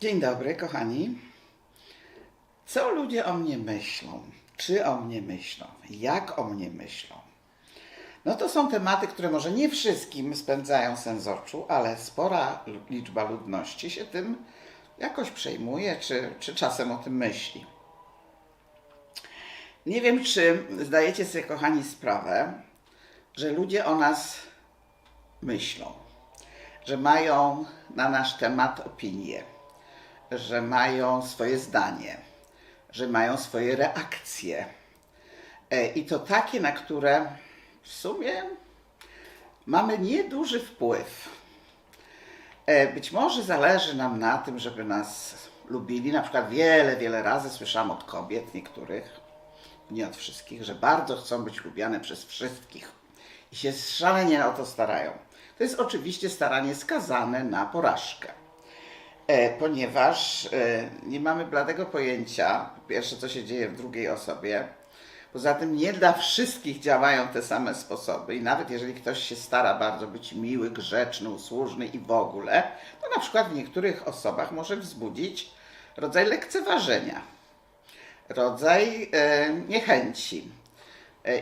Dzień dobry, kochani. Co ludzie o mnie myślą? Czy o mnie myślą? Jak o mnie myślą? No to są tematy, które może nie wszystkim spędzają sens oczu, ale spora liczba ludności się tym jakoś przejmuje, czy, czy czasem o tym myśli. Nie wiem, czy zdajecie sobie, kochani, sprawę, że ludzie o nas myślą, że mają na nasz temat opinię, że mają swoje zdanie, że mają swoje reakcje. E, I to takie, na które w sumie mamy nieduży wpływ. E, Być może zależy nam na tym, żeby nas lubili. Na przykład wiele, wiele razy słyszałam od kobiet niektórych, nie od wszystkich, że bardzo chcą być lubiane przez wszystkich i się szalenie o to starają. To jest oczywiście staranie skazane na porażkę. E, ponieważ e, nie mamy bladego pojęcia, po pierwsze, co się dzieje w drugiej osobie. Poza tym nie dla wszystkich działają te same sposoby i nawet jeżeli ktoś się stara bardzo być miły, grzeczny, usłużny i w ogóle, to na przykład w niektórych osobach może wzbudzić rodzaj lekceważenia, rodzaj e, niechęci.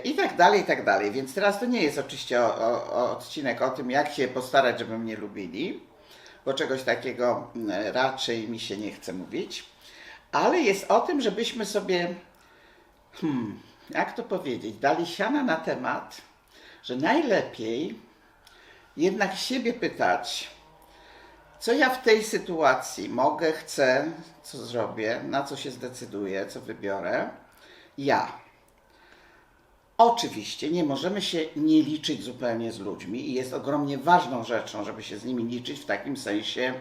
I tak dalej, i tak dalej. Więc teraz to nie jest oczywiście o, o odcinek o tym, jak się postarać, żeby mnie lubili, bo czegoś takiego mm, raczej mi się nie chce mówić, ale jest o tym, żebyśmy sobie, hmm, jak to powiedzieć, dali siana na temat, że najlepiej jednak siebie pytać, co ja w tej sytuacji mogę, chcę, co zrobię, na co się zdecyduję, co wybiorę, ja. Oczywiście nie możemy się nie liczyć zupełnie z ludźmi i jest ogromnie ważną rzeczą, żeby się z nimi liczyć w takim sensie,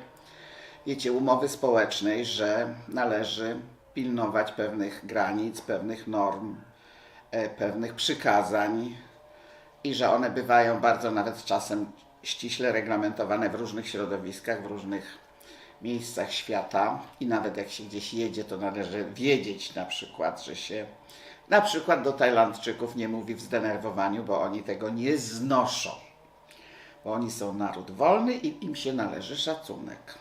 wiecie, umowy społecznej, że należy pilnować pewnych granic, pewnych norm, e, pewnych przykazań i że one bywają bardzo nawet czasem ściśle reglamentowane w różnych środowiskach, w różnych miejscach świata i nawet jak się gdzieś jedzie, to należy wiedzieć na przykład, że się na przykład do Tajlandczyków nie mówi w zdenerwowaniu, bo oni tego nie znoszą. Bo oni są naród wolny i im się należy szacunek.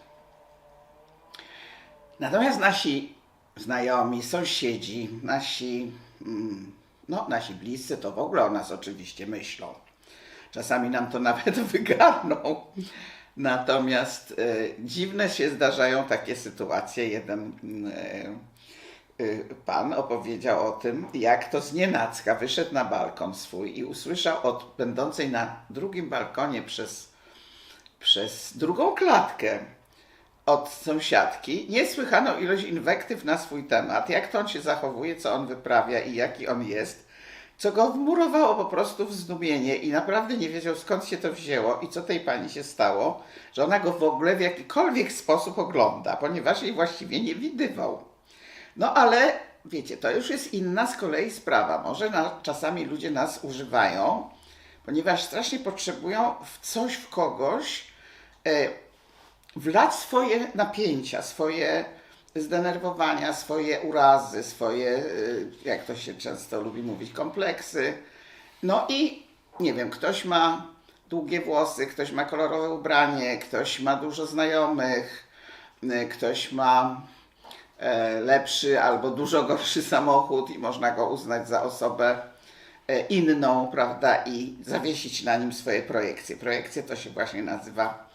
Natomiast nasi znajomi, sąsiedzi, nasi, mm, no, nasi bliscy to w ogóle o nas oczywiście myślą. Czasami nam to nawet wygarną. Natomiast e, dziwne się zdarzają takie sytuacje. Jeden e, pan opowiedział o tym, jak to z nienacka wyszedł na balkon swój i usłyszał od będącej na drugim balkonie przez, przez drugą klatkę od sąsiadki niesłychaną ilość inwektyw na swój temat, jak to on się zachowuje, co on wyprawia i jaki on jest, co go wmurowało po prostu w zdumienie i naprawdę nie wiedział skąd się to wzięło i co tej pani się stało, że ona go w ogóle w jakikolwiek sposób ogląda, ponieważ jej właściwie nie widywał. No ale wiecie, to już jest inna z kolei sprawa. Może na, czasami ludzie nas używają, ponieważ strasznie potrzebują w coś, w kogoś e, wlać swoje napięcia, swoje zdenerwowania, swoje urazy, swoje, y, jak to się często lubi mówić, kompleksy. No i nie wiem, ktoś ma długie włosy, ktoś ma kolorowe ubranie, ktoś ma dużo znajomych, y, ktoś ma e, lepszy albo dużo gorszy samochód i można go uznać za osobę e, inną, prawda, i zawiesić na nim swoje projekcje. Projekcje to się właśnie nazywa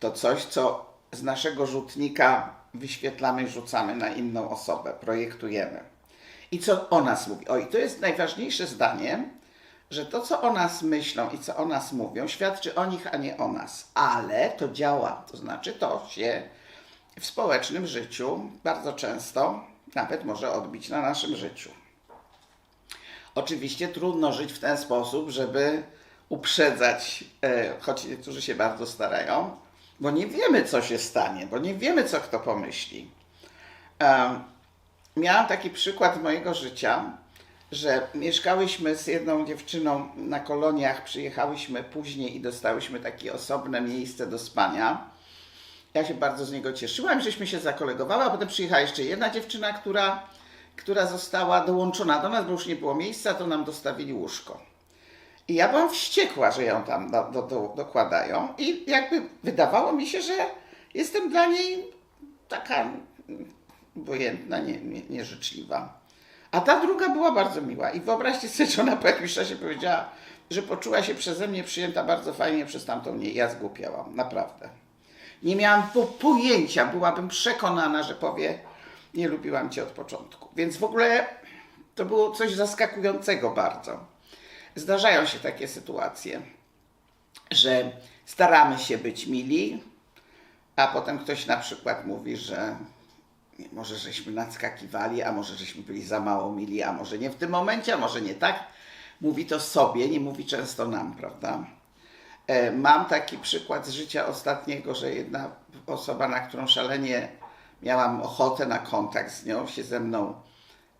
to coś, co z naszego rzutnika wyświetlamy, rzucamy na inną osobę, projektujemy. I co o nas mówi? O, i to jest najważniejsze zdanie, że to, co o nas myślą i co o nas mówią, świadczy o nich, a nie o nas. Ale to działa. To znaczy, to się w społecznym życiu bardzo często nawet może odbić na naszym życiu. Oczywiście trudno żyć w ten sposób, żeby uprzedzać, e, choć niektórzy się bardzo starają, bo nie wiemy, co się stanie, bo nie wiemy, co kto pomyśli. E, miałam taki przykład mojego życia, że mieszkałyśmy z jedną dziewczyną na koloniach, przyjechałyśmy później i dostałyśmy takie osobne miejsce do spania. Ja się bardzo z niego cieszyłam, żeśmy się zakolegowały, a potem przyjechała jeszcze jedna dziewczyna, która, która została dołączona do nas, bo już nie było miejsca, to nam dostawili łóżko. I ja byłam wściekła, że ją tam do, do, do, dokładają i jakby wydawało mi się, że jestem dla niej taka obojętna, nie, nie, nieżyczliwa. A ta druga była bardzo miła. I wyobraźcie sobie, że ona po jakimś czasie powiedziała, że poczuła się przeze mnie przyjęta bardzo fajnie przez tamtą nie. Ja zgłupiałam, naprawdę. Nie miałam po, pojęcia, byłabym przekonana, że powie, nie lubiłam cię od początku. Więc w ogóle to było coś zaskakującego bardzo. Zdarzają się takie sytuacje, że staramy się być mili, a potem ktoś na przykład mówi, że może żeśmy nadskakiwali, a może żeśmy byli za mało mili, a może nie w tym momencie, a może nie tak. Mówi to sobie, nie mówi często nam, prawda? E, Mam taki przykład z życia ostatniego, że jedna osoba, na którą szalenie miałam ochotę na kontakt z nią, się ze mną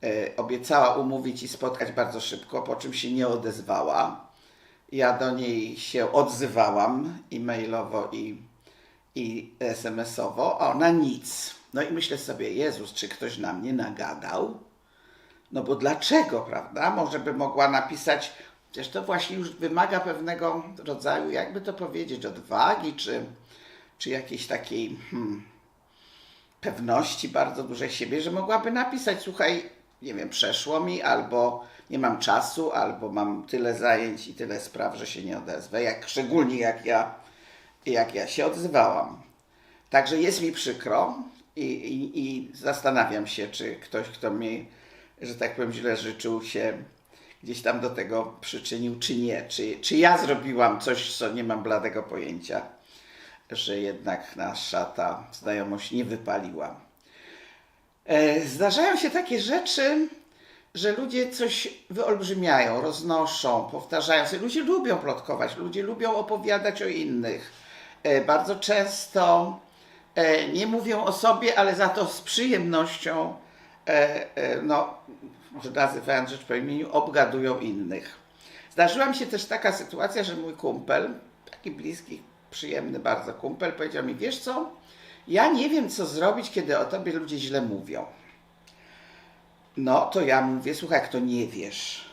e, obiecała umówić i spotkać bardzo szybko, po czym się nie odezwała. Ja do niej się odzywałam e-mailowo i, i SMS-owo, a ona nic. No i myślę sobie, Jezus, czy ktoś na mnie nagadał? No bo dlaczego, prawda? Może by mogła napisać, przecież to właśnie już wymaga pewnego rodzaju, jakby to powiedzieć, odwagi, czy, czy jakiejś takiej hmm, pewności bardzo dużej siebie, że mogłaby napisać, słuchaj, nie wiem, przeszło mi, albo nie mam czasu, albo mam tyle zajęć i tyle spraw, że się nie odezwę, jak, szczególnie jak ja, jak ja się odzywałam. Także jest mi przykro i, i, i zastanawiam się, czy ktoś, kto mi, że tak powiem, źle życzył się, gdzieś tam do tego przyczynił, czy nie. Czy, czy ja zrobiłam coś, co nie mam bladego pojęcia, że jednak nasza ta znajomość nie wypaliła. E, Zdarzają się takie rzeczy, że ludzie coś wyolbrzymiają, roznoszą, powtarzają sobie. Ludzie lubią plotkować, ludzie lubią opowiadać o innych. E, Bardzo często e, nie mówią o sobie, ale za to z przyjemnością, no, że nazywając rzecz po imieniu, obgadują innych. Zdarzyła mi się też taka sytuacja, że mój kumpel, taki bliski, przyjemny bardzo kumpel, powiedział mi, wiesz co, ja nie wiem, co zrobić, kiedy o tobie ludzie źle mówią. No to ja mówię, słuchaj, jak to nie wiesz.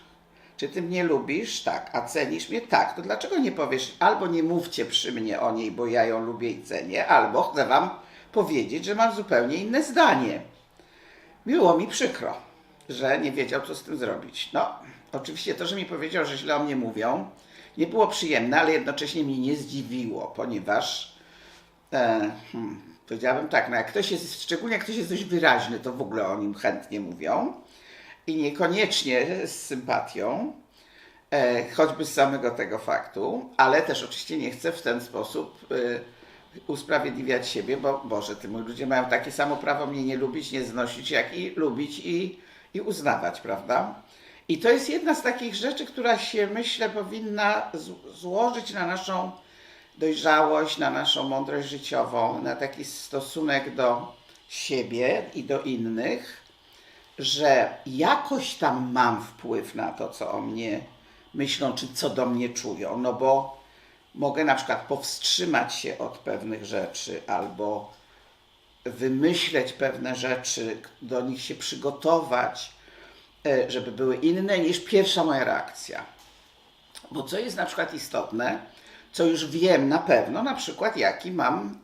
Czy ty mnie lubisz? Tak. A cenisz mnie? Tak. To dlaczego nie powiesz, albo nie mówcie przy mnie o niej, bo ja ją lubię i cenię, albo chcę wam powiedzieć, że mam zupełnie inne zdanie. Było mi przykro, że nie wiedział, co z tym zrobić. No, oczywiście to, że mi powiedział, że źle o mnie mówią, nie było przyjemne, ale jednocześnie mnie nie zdziwiło, ponieważ e, hmm, powiedziałabym tak, no jak ktoś jest, szczególnie jak ktoś jest dość wyraźny, to w ogóle o nim chętnie mówią i niekoniecznie z sympatią, e, choćby z samego tego faktu, ale też oczywiście nie chcę w ten sposób e, usprawiedliwiać siebie, bo Boże, ty moi ludzie mają takie samo prawo mnie nie lubić, nie znosić, jak i lubić i, i uznawać, prawda? I to jest jedna z takich rzeczy, która się, myślę, powinna złożyć na naszą dojrzałość, na naszą mądrość życiową, na taki stosunek do siebie i do innych, że jakoś tam mam wpływ na to, co o mnie myślą, czy co do mnie czują, no bo mogę na przykład powstrzymać się od pewnych rzeczy albo wymyśleć pewne rzeczy, do nich się przygotować, e, żeby były inne niż pierwsza moja reakcja. Bo co jest na przykład istotne, co już wiem na pewno, na przykład jaki mam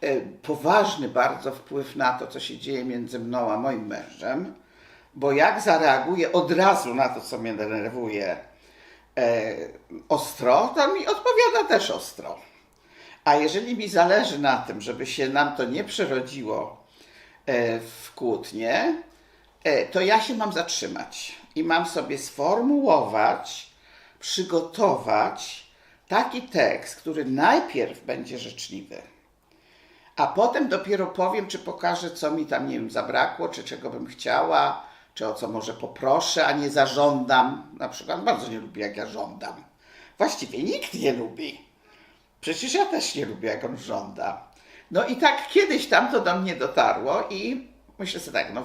e, poważny bardzo wpływ na to, co się dzieje między mną a moim mężem, bo jak zareaguję od razu na to, co mnie denerwuje e, ostro, to mi odpowiada też ostro. A jeżeli mi zależy na tym, żeby się nam to nie przerodziło e, w kłótnie, e, to ja się mam zatrzymać i mam sobie sformułować, przygotować taki tekst, który najpierw będzie życzliwy, a potem dopiero powiem, czy pokażę, co mi tam, nie wiem, zabrakło, czy czego bym chciała, czy o co może poproszę, a nie zażądam. Na przykład bardzo nie lubię, jak ja żądam. Właściwie nikt nie lubi. Przecież ja też nie lubię, jak on żąda. No i tak kiedyś tam to do mnie dotarło i myślę sobie tak, no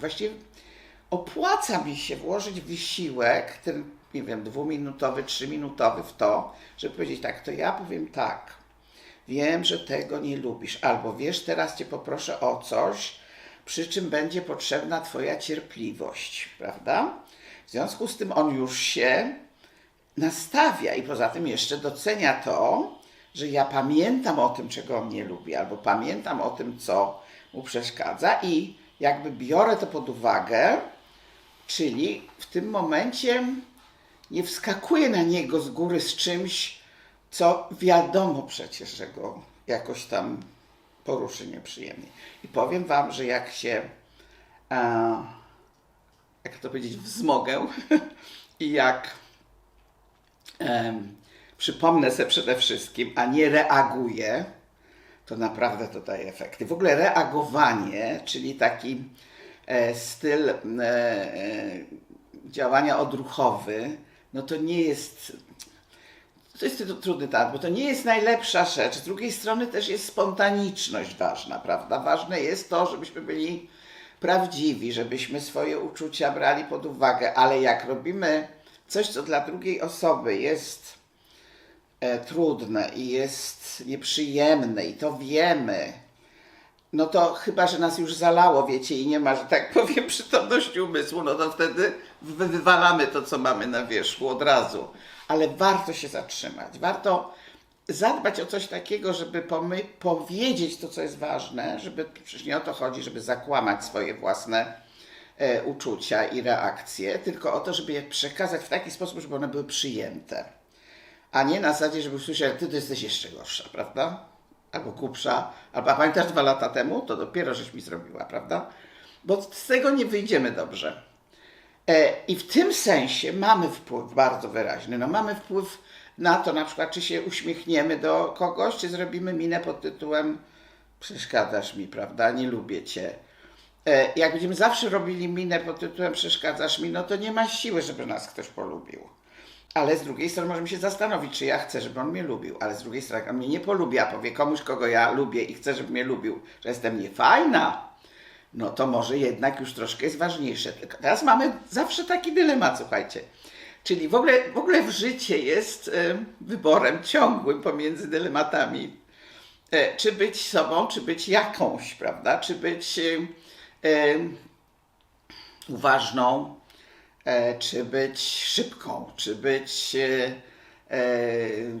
właściwie opłaca mi się włożyć wysiłek, ten, nie wiem, dwuminutowy, trzyminutowy w to, żeby powiedzieć tak, to ja powiem tak. Wiem, że tego nie lubisz, albo wiesz, teraz cię poproszę o coś, przy czym będzie potrzebna twoja cierpliwość, prawda? W związku z tym on już się nastawia i poza tym jeszcze docenia to, że ja pamiętam o tym, czego on nie lubi, albo pamiętam o tym, co mu przeszkadza i jakby biorę to pod uwagę, czyli w tym momencie nie wskakuję na niego z góry z czymś, co wiadomo przecież, że go jakoś tam poruszy nieprzyjemnie. I powiem Wam, że jak się, e, jak to powiedzieć, wzmogę i jak em, przypomnę sobie przede wszystkim, a nie reaguję, to naprawdę to daje efekty. W ogóle reagowanie, czyli taki e, styl e, e, działania odruchowy, no to nie jest. To jest tru- trudny temat, bo to nie jest najlepsza rzecz. Z drugiej strony też jest spontaniczność ważna, prawda? Ważne jest to, żebyśmy byli prawdziwi, żebyśmy swoje uczucia brali pod uwagę, ale jak robimy coś, co dla drugiej osoby jest e, trudne i jest nieprzyjemne i to wiemy, no to chyba, że nas już zalało, wiecie, i nie ma, że tak powiem, przytomności umysłu, no to wtedy wy- wywalamy to, co mamy na wierzchu od razu. Ale warto się zatrzymać, warto zadbać o coś takiego, żeby pomy- powiedzieć to, co jest ważne, żeby, przecież nie o to chodzi, żeby zakłamać swoje własne uczucia i reakcje, tylko o to, żeby je przekazać w taki sposób, żeby one były przyjęte. A nie na zasadzie, żeby usłyszeć, ty to jesteś jeszcze gorsza, prawda? Albo głupsza, albo a pamiętasz dwa lata temu, to dopiero żeś mi zrobiła, prawda? Bo z tego nie wyjdziemy dobrze. E, I w tym sensie mamy wpływ bardzo wyraźny. No, mamy wpływ na to, na przykład, czy się uśmiechniemy do kogoś, czy zrobimy minę pod tytułem przeszkadzasz mi, prawda? Nie lubię cię. E, Jak będziemy zawsze robili minę pod tytułem przeszkadzasz mi, no to nie ma siły, żeby nas ktoś polubił. Ale z drugiej strony możemy się zastanowić, czy ja chcę, żeby on mnie lubił. Ale z drugiej strony, jak on mnie nie polubi, a powie komuś, kogo ja lubię i chcę, żeby mnie lubił, że jestem niefajna, no to może jednak już troszkę jest ważniejsze. Tylko teraz mamy zawsze taki dylemat, słuchajcie. Czyli w ogóle, w ogóle w życie jest e, wyborem ciągłym pomiędzy dylematami. E, czy być sobą, czy być jakąś, prawda? Czy być uważną, e, czy być szybką, czy być e, e,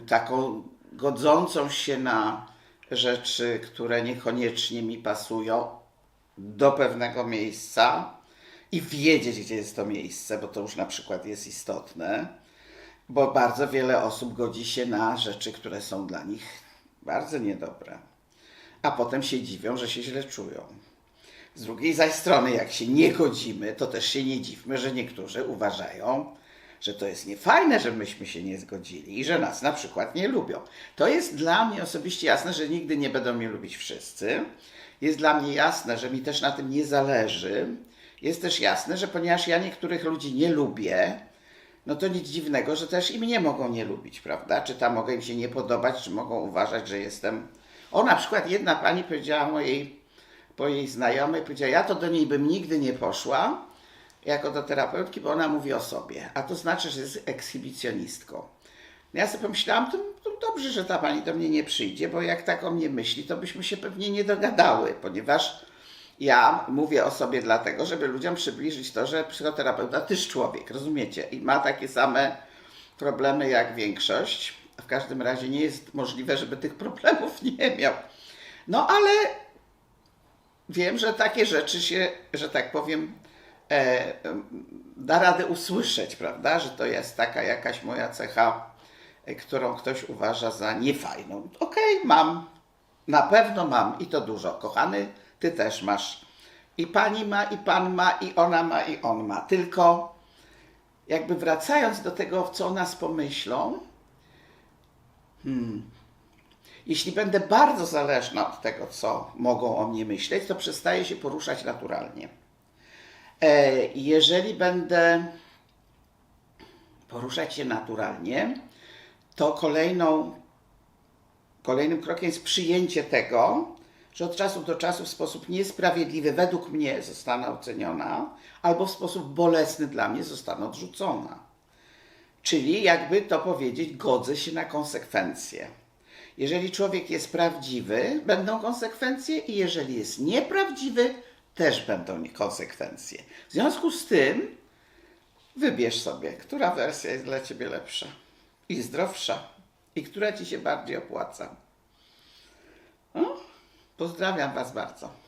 taką godzącą się na rzeczy, które niekoniecznie mi pasują do pewnego miejsca i wiedzieć, gdzie jest to miejsce, bo to już na przykład jest istotne, bo bardzo wiele osób godzi się na rzeczy, które są dla nich bardzo niedobre, a potem się dziwią, że się źle czują. Z drugiej zaś strony, jak się nie godzimy, to też się nie dziwmy, że niektórzy uważają, że to jest niefajne, że myśmy się nie zgodzili i że nas na przykład nie lubią. To jest dla mnie osobiście jasne, że nigdy nie będą mnie lubić wszyscy. Jest dla mnie jasne, że mi też na tym nie zależy. Jest też jasne, że ponieważ ja niektórych ludzi nie lubię, no to nic dziwnego, że też i mnie mogą nie lubić, prawda? Czy tam mogę im się nie podobać, czy mogą uważać, że jestem. O, na przykład jedna pani powiedziała mojej, po jej znajomej, powiedziała, ja to do niej bym nigdy nie poszła, jako do terapeutki, bo ona mówi o sobie, a to znaczy, że jest ekshibicjonistką. Ja sobie pomyślałam, to, to dobrze, że ta pani do mnie nie przyjdzie, bo jak tak o mnie myśli, to byśmy się pewnie nie dogadały, ponieważ ja mówię o sobie dlatego, żeby ludziom przybliżyć to, że psychoterapeuta jest człowiek, rozumiecie? I ma takie same problemy jak większość. W każdym razie nie jest możliwe, żeby tych problemów nie miał. No ale wiem, że takie rzeczy się, że tak powiem, e, da radę usłyszeć, prawda? Że to jest taka jakaś moja cecha, e, którą ktoś uważa za niefajną. Okej, mam. Na pewno mam i to dużo. Kochany, ty też masz. I pani ma, i pan ma, i ona ma, i on ma. Tylko jakby wracając do tego, co o nas pomyślą, jeśli będę bardzo zależna od tego, co mogą o mnie myśleć, to przestaję się poruszać naturalnie. E, Jeżeli będę poruszać się naturalnie, to kolejną, kolejnym krokiem jest przyjęcie tego, że od czasu do czasu w sposób niesprawiedliwy według mnie zostanę oceniona, albo w sposób bolesny dla mnie zostanę odrzucona. Czyli, jakby to powiedzieć, godzę się na konsekwencje. Jeżeli człowiek jest prawdziwy, będą konsekwencje, i jeżeli jest nieprawdziwy, też będą konsekwencje. W związku z tym, wybierz sobie, która wersja jest dla ciebie lepsza i zdrowsza i która ci się bardziej opłaca. Pozdrawiam Was bardzo.